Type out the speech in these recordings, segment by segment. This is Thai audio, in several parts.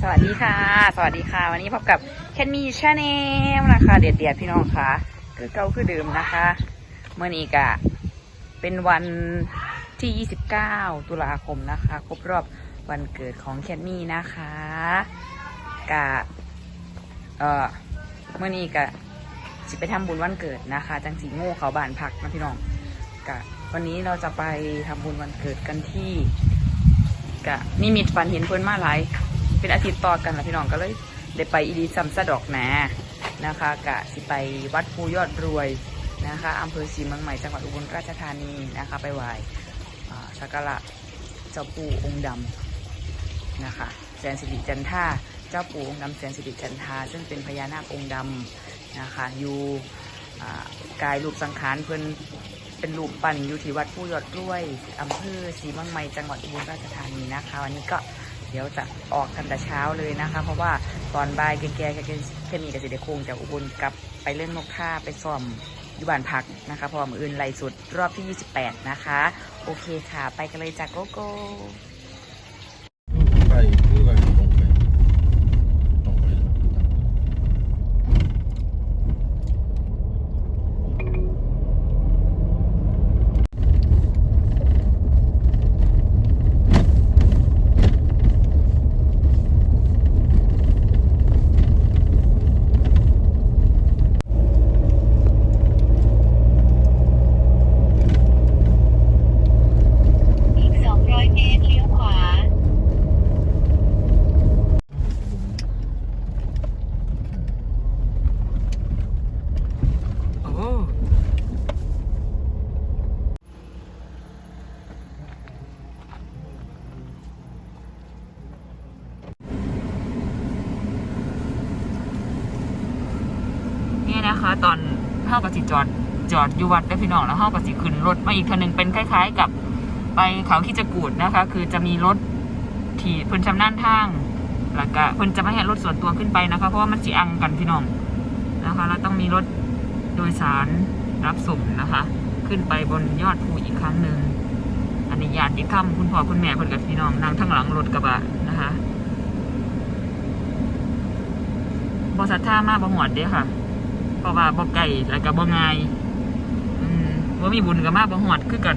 สวัสดีค่ะ สวัสดีค่ะ วันนี้พบกับแคนมีชาแนลนะคะ เดียดเดียดพี่น้องค่ะ คือเก่าคือเดิมนะคะเมื่อนี้กะเป็นวันที่ 29 ตุลาคมนะคะ ครบรอบวันเกิดของแคนมี่นะคะกะเอ่อเมื่อนี้กะสิไปทำบุญวันเกิดนะคะ จังสีโง่เขาบานพักนะพี่น้องกะวันนี้เราจะไปทำบุญวันเกิดกันที่กะนิมิตฝันเห็นเพื่อนมาหลายเป็นอาทิตย์ต่อกันแล้วพี่น้องก็เลยได้ไปอีดีซัมซะดอกแห นะคะกะสิไปวัดภูยอดรวยนะคะอำเภอศรีเมืองใหม่จังหวัดอุบลราชธานีนะคะ ไปไหว้สักการะเจ้าปู่องค์ดำนะคะแสนสิริจันท่าเจ้าปู่องค์ดำแสนสิริจันทาซึ่งเป็นพญานาคองค์ดำนะคะอยู่กายรูปสังขารเพิ่นเป็นรูปปั้นอยู่ที่วัดผู้ยอดรวยอำเภอศรีเมืองใหม่จังหวัดอุบลราชธานีนะคะ วันนี้ก็เดี๋ยวจะออกกันแต่เช้าเลยนะคะ เพราะว่า ตอนบ่ายแก่ๆแค่แค่มีกับสิเดคงจากอุบลกลับไปเล่นนกท่าไปซ่อมอยู่บ้านพักนะคะพอมืออื่นไล่สุดรอบที่ 28 นะคะ โอเคค่ะ ไปกันเลยจากโกโก้ ไปคือไปตรงไปตรงไป อีก 200 เมตร เลี้ยวขวา โอ้เนี่ยนะคะ ตอนเข้ากับสิจอดจอดอยู่วัดได้พี่น้องแล้วเข้ากับสิขึ้นรถมาอีกคันหนึ่งเป็นคล้าย ๆ กับไปเขาขี้จะกูดนะคะ คือจะมีรถที่เพิ่นชำนาญทางแล้วก็เพิ่นจะไม่ให้รถส่วนตัวขึ้นไปนะคะ เพราะว่ามันจีอังกันพี่น้องนะคะแล้วต้องมีรถโดยสารรับส่งนะคะ ขึ้นไปบนยอดภูอีกครั้งหนึ่งอันนี้ญาติค่ำคุณพ่อคุณแม่เพิ่นกับพี่น้องนั่งทั้งหลังรถกระบะนะคะบอสัทธามาบ่หวดเด้ค่ะ เพราะว่าบ่ไก่แล้วก็บ่ง่ายอืมบ่มีบุญก็มาบ่หอดคือกัน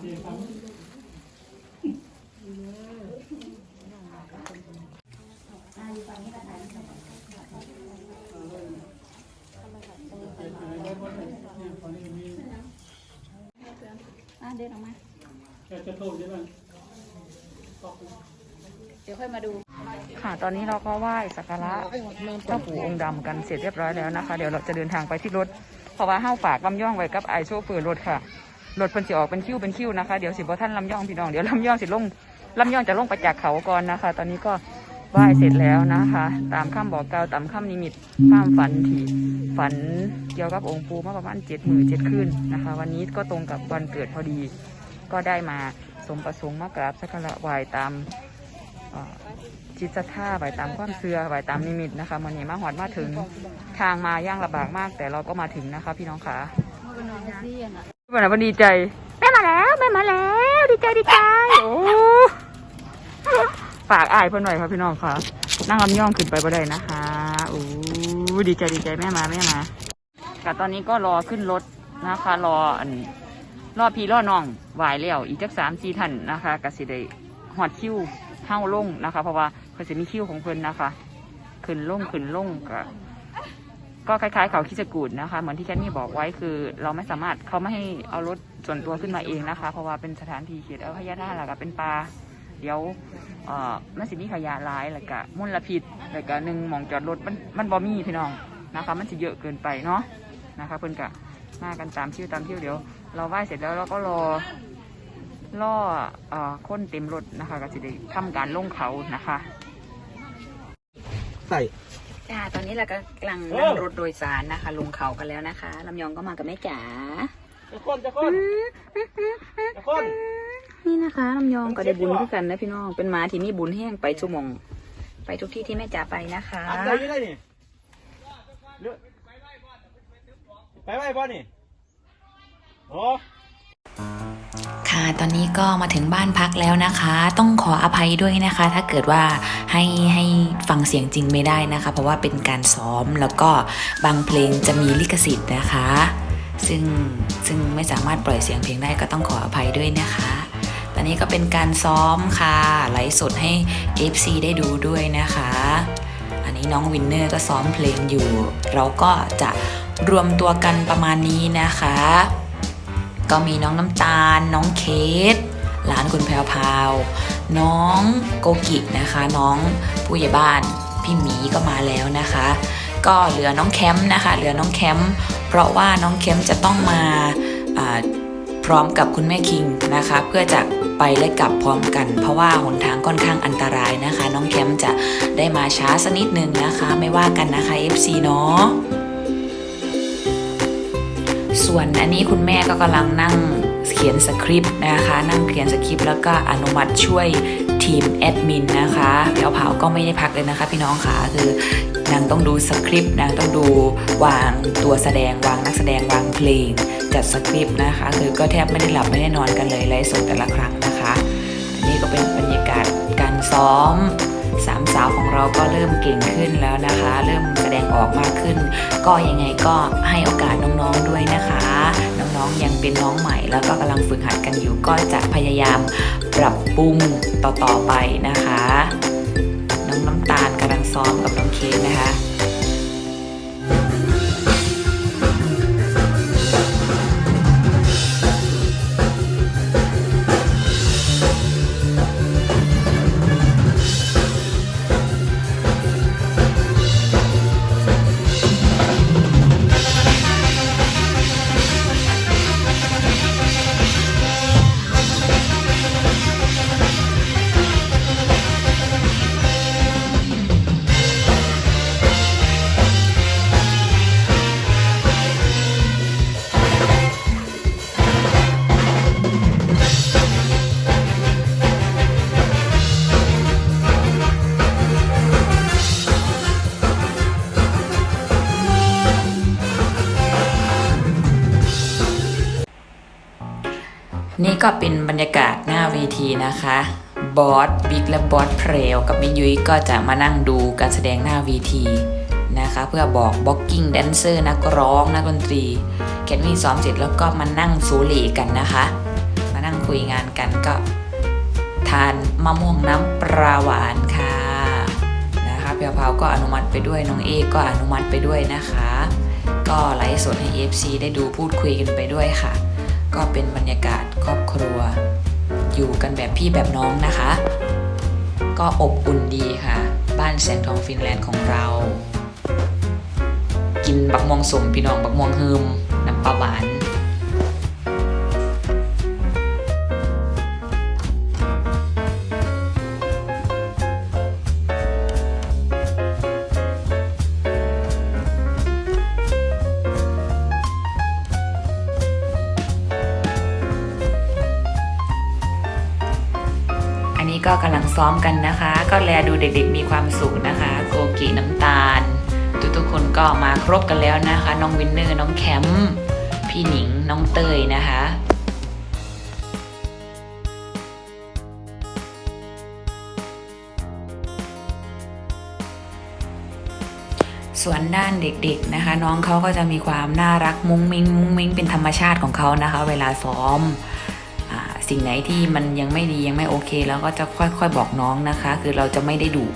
เดินออกมาเดี๋ยวค่อยมาดู ค่ะ ตอนนี้เราก็ไหว้สักการะเจ้าปู่องค์ดำกันเสร็จเรียบร้อยแล้วนะคะ เดี๋ยวเราจะเดินทางไปที่รถ เพราะว่าห้าวฝากลำย่องไว้กับไอโชเฟอร์รถค่ะ รถเพิ่นสิออกเป็นคิวเป็นคิวนะคะ เดี๋ยวสิบ่ท่านลำย่องพี่น้องเดี๋ยวลำย่องสิลงลำย่องจะลงไปจากเขาก่อนนะคะ ตอนนี้ก็ไหว้เสร็จแล้วนะคะ ตามคำบอกกล่าวตามคำนิมิตความฝันที่ฝันเกี่ยวกับองค์ปูมาประมาณเจ็ดหมื่นเจ็ดคืนนะคะ วันนี้ก็ตรงกับวันเกิดพอดี ก็ได้มาสมประสงค์มากราบสักการะไหว้ตามจิตศรัทธาไหว้ตามความเชื่อไหว้ตามนิมิตนะคะมันนี้มาหอดมาถึงทางมาย่างลำบากมาก แต่เราก็มาถึงนะคะ พี่น้องค่ะ วันนั้นดีใจ แม่มาแล้วแม่มาแล้ว ดีใจดีใจโอ้ฝากอายเพื่อนหน่อยค่ะพี่น้องค่ะนั่งลำย่องขึ้นไปบ่ได้นะคะโอ้ดีใจดีใจแม่มาแม่มาค่ตอนนี้ก็รอขึ้นรถนะคะ รออันรอพี่รอน้องไหวแล้วอีกจักสามสี่ท่านนะคะกสิได้หอดคิวเฮ้าลงนะคะ เพราะว่าเพิ่นจะมีคิวของเพิ่อนนะคะ ขึ้นลงขึ้นลงก็ ก็คล้ายๆเขาคิจกูดนะคะ เหมือนที่แคทนี่บอกไว้คือ เราไม่สามารถเขาไม่ให้เอารถส่วนตัวขึ้นมาเองนะคะ เพราะว่าเป็นสถานที่เขตเอาพยาท่าแล้วก็เป็นปลาเดี๋ยวเอ่อมันสิมีขยะหลายแล้วก็มลพิษแล้วก็หนึ่งมองจอดรถมันมันบ่มีพี่น้องนะคะ มันจะเยอะเกินไปเนาะนะคะเพิ่อนก็มากันตามคิวตามคิวเดี๋ยว เราไหว้เสร็จแล้วเราก็รอล่อเอ่อคนเต็มรถนะคะ ก็จะได้ทำการลงเขานะคะ ใส่ จ้าตอนนี้เราก็กำลังนั่งรถโดยสารนะคะ ลงเขากันแล้วนะคะลำยองก็มากับแม่จ๋าจะคนจะคนจะคนนี่นะคะลำยองก็ได้บุญด้วยกันนะพี่น้อง เป็นหมาที่มีบุญแห้งไปชั่วโมง ไปทุกที่ที่แม่จ๋าไปนะคะอันใดยังไงนี่เลือกไปไหมพ่อนี่โอ้ ค่ะตอนนี้ก็มาถึงบ้านพักแล้วนะคะ ต้องขออภัยด้วยนะคะ ถ้าเกิดว่าให้ให้ฟังเสียงจริงไม่ได้นะคะ เพราะว่าเป็นการซ้อมแล้วก็บางเพลงจะมีลิขสิทธิ์นะคะ ซึ่งซึ่งไม่สามารถปล่อยเสียงเพลงได้ก็ต้องขออภัยด้วยนะคะตอนนี้ก็เป็นการซ้อมค่ะไลฟ์สดให้ FC ได้ดูด้วยนะคะ อันนี้น้องวินเนอร์ก็ซ้อมเพลงอยู่ เราก็จะรวมตัวกันประมาณนี้นะคะ ก็มีน้องน้ำตาล น้องเคสหลานคุณแพรวพาวน้องโกกินะคะ น้องผู้ใหญ่บ้านพี่หมีก็มาแล้วนะคะ ก็เหลือน้องแคมป์นะคะ เหลือน้องแคมป์เพราะว่าน้องแคมป์จะต้องมาอ่าพร้อมกับคุณแม่คิงนะคะ เพื่อจะไปและกลับพร้อมกัน เพราะว่าหนทางค่อนข้างอันตรายนะคะ น้องแคมป์จะได้มาช้าสักนิดนึงนะคะ ไม่ว่ากันนะคะ FC เนาะ ส่วนอันนี้คุณแม่ก็กำลังนั่งเขียนสคริปต์นะคะ นั่งเขียนสคริปต์แล้วก็อนุมัติช่วยทีมแอดมินนะคะเพียวเผาก็ไม่ได้พักเลยนะคะ พี่น้องค่ะคือนางต้องดูสคริปต์นางต้องดูวางตัวแสดงวางนักแสดงวางเพลง จัดสคริปต์นะคะ คือก็แทบไม่ได้หลับไม่ได้นอนกันเลยไลฟ์สดแต่ละครั้งนะคะ อันนี้ก็เป็นบรรยากาศการซ้อมามสาวของเราก็เริ่มเก่งขึ้นแล้วนะคะ เริ่มแสดงออกมากขึ้น ก็ยังไงก็ให้โอกาสน้องๆด้วยนะคะ น้องๆยังเป็นน้องใหม่ แล้วก็กำลังฝึกหัดกันอยู่ ก็จะพยายามปรับปรุงต่อๆไปนะคะ น้องน้ำตาลกำลังซ้อมกับน้องเค้กนะคะ นี่ก็เป็นบรรยากาศหน้าเวทีนะคะ บอสบิ๊กและบอสเพรวกับแม่ยุ้ยก็จะมานั่งดูการแสดงหน้าเวทีนะคะ เพื่อบอกบ็อกกิ้งแดนเซอร์นักร้องนักดนตรีแคนวี่ซ้อมเสร็จแล้วก็มานั่งสูเล่กันนะคะ มานั่งคุยงานกันก็ ทานมะม่วงน้ำปลาหวานค่ะนะคะเพียวเผาก็อนุมัติไปด้วยน้องเอกก็อนุมัติไปด้วยนะคะ ก็ไลฟ์สดให้ FC ได้ดูพูดคุยกันไปด้วยค่ะ ก็เป็นบรรยากาศครอบครัว อยู่กันแบบพี่แบบน้องนะคะ ก็อบอุ่นดีค่ะ บ้านแสงทองฟินแลนด์ของเรา กินบักม่วงสมพี่น้องบักม่วงฮืมน้ำปลาหวาน นี้ก็กำลังซ้อมกันนะคะ ก็แลดูเด็กๆมีความสุขนะคะ โกกิน้ำตาล ทุกๆคนก็มาครบกันแล้วนะคะ น้องวินเนอร์น้องแคมป์พี่หนิงน้องเตยนะคะส่วนด้านเด็กๆนะคะ น้องเขาก็จะมีความน่ารักมุ้งมิ้งมุ้งมิ้งเป็นธรรมชาติของเขานะคะ เวลาซ้อม สิ่งไหนที่มันยังไม่ดียังไม่โอเคแล้วก็จะค่อยๆบอกน้องนะคะ คือเราจะไม่ได้ดุ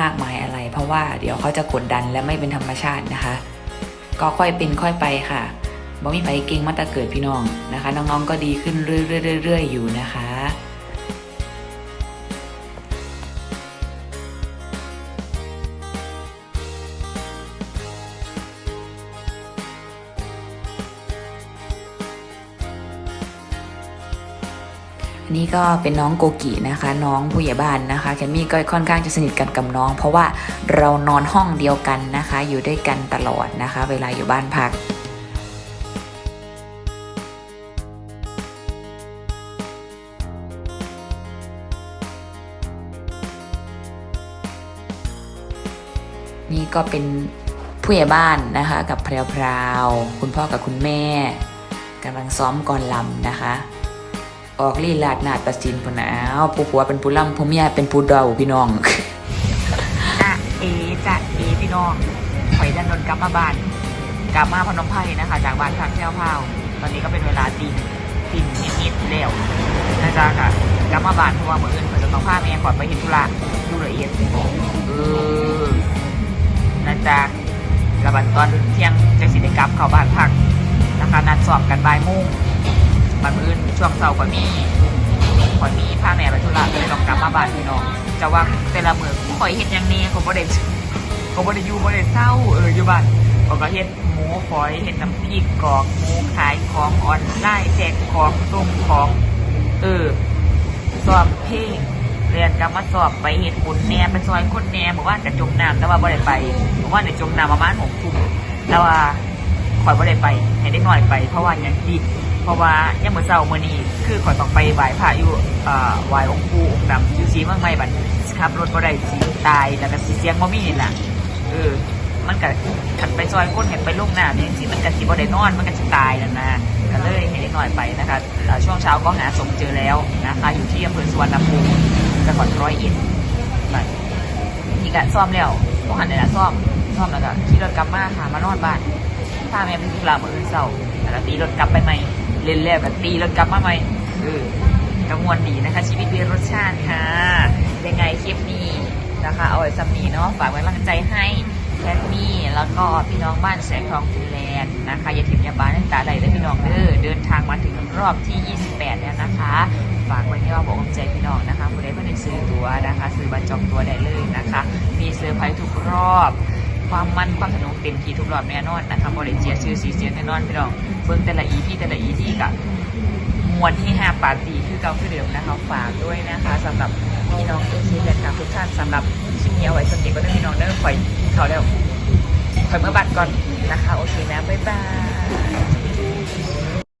มากมายอะไร เพราะว่าเดี๋ยวเขาจะกดดันและไม่เป็นธรรมชาตินะคะ ก็ค่อยเป็นค่อยไปค่ะบ่มีไปเก่งมาต่เกิดพี่น้องนะคะ น้องๆก็ดีขึ้นเรื่อยๆๆอยู่นะคะ นนี้ก็เป็นน้องโกกินะคะ น้องผู้ใหญ่บ้านนะคะแคมมี่ก็ค่อนข้างจะสนิทกันกับน้อง เพราะว่าเรานอนห้องเดียวกันนะคะ อยู่ด้วยกันตลอดนะคะ เวลาอยู่บ้านพักนี่ก็เป็นผู้ใหญ่บ้านนะคะ กับแพรวๆคุณพ่อกับคุณแม่กำลังซ้อมก่อนลำนะคะ ออกลีลาดนาฏศิลป์พนเอาผู้ผัวเป็นผู้ล่ำผู้เมียเป็นผู้เดาพี่น้องอะเอจะเอพี่น้องถอยดันนนกลับมาบ้าน กลับมาพนมไพรนะคะ จากบ้านทางเช่าเผาตอนนี้ก็เป็นเวลาตีตีนิดๆแล้วนะจ๊ะค่ะกลับมาบ้านเพราะว่าเมื่ออื่นเพิ่นจะต้องพาแม่ก่อนไปเห็นธุระดูละเอียดเออนะจ๊ะกลับบันตอนเที่ยงจะสิได้กลับเข้าบ้านพักนะคะนัดสอบกันบ่ายโมง บันมื้ออื่นช่วงเช้าก็มีก่อนมีพาแม่ไปธุระเลยต้องกลับมาบ้านพี่น้องจะว่าแต่ละมื้อข่อยเฮ็ดหยังแนี้ผมบ่ได้เขาบ่ได้อยู่บ่ได้เศร้าเอออยู่บ้านเขาก็เฮ็ดหมูฝอยเฮ็ดน้ำพริกกรอกหมูขายของออนไลน์แจกของส่งของ เออสอบเพลงเรียนกลับมาสอบไปเฮ็ดบุญแหน่ไปซอยคนแหน่บอกว่าจะจมน้ำแต่ว่าบ่ได้ไปบอกว่าจะจมน้ำประมาณหกทุ่มแต่ว่าข่อยบ่ได้ไปให้ได้หน่อยไปเพราะว่าอย่างที่ เพราะว่ายังมื้อเช้ามื้อนี้คือข่อยต้องไปไหว้พระอยู่เอ่อไหว้องค์ปู่องค์ดำอยู่ศรีเมืองใหม่บัดขับรถบ่ได้สิตายแล้วก็สิเสียงบ่มีนี่ล่ะเออมันก็ขันไปซอยก้นเห็นไปลูกหน้าเนี่ยสิมันก็สิบ่ได้นอนมันก็จะตายแล้วนะก็เลยให้เล็กน้อยไปนะคะช่วงเช้าก็หาศพเจอแล้วนะคะอยู่ที่อำเภอสุวรรณภูมิจังหวัดร้อยเอ็ดไปนี่ก็ซ่อมแล้วพวกหันเลยนะซ่อมซ่อมแล้วก็ขี่รถกลับมาหามานอนบ้านพาแม่ไปที่ลามืออื่นเศร้าแล้วตีรถกลับไปใหม่ เล่นแล้วก็ตีรถกลับมาใหม่เออกระมวลดีนะคะ ชีวิตมีรสชาติค่ะ ยังไงคลิปนี้นะคะเอาไว้สำนีเนาะฝากไว้กำลังใจให้แคทมี่แล้วก็พี่น้องบ้านแสงทองฟินแลนด์นะคะอย่าถิ่มยาบ้านตั้งตาใดเลยพี่น้องเด้อเดินทางมาถึงรอบที่ 28 แล้วนะคะ ฝากไว้ที่ว่าบอกกำลังใจพี่น้องนะคะผู้ใดเพิ่งได้ซื้อตัวนะคะซื้อบัตรจองตัวได้เลยนะคะ มีเซอร์ไพรส์ทุกรอบ ความมันความสนุกเต็มที่ทุกรอบแน่นอนนะคะบริเจียชื่อสีเสียงแน่นอนพี่น้อง เบิ้งแต่ละอีที่แต่ละอีที่กับมวลที่ห้าปาร์ตี้คือเก่าคือเดิมนะคะฝากด้วยนะคะสำหรับพี่น้องเอซีแฟนคลับทุกท่านสำหรับชิ้นี้เอาไว้สำเร็จก็ได้พี่น้องเด้อคอยเขาแล้วคอยเมื่อบัตรก่อนนะคะ โอเคนะบ๊ายบาย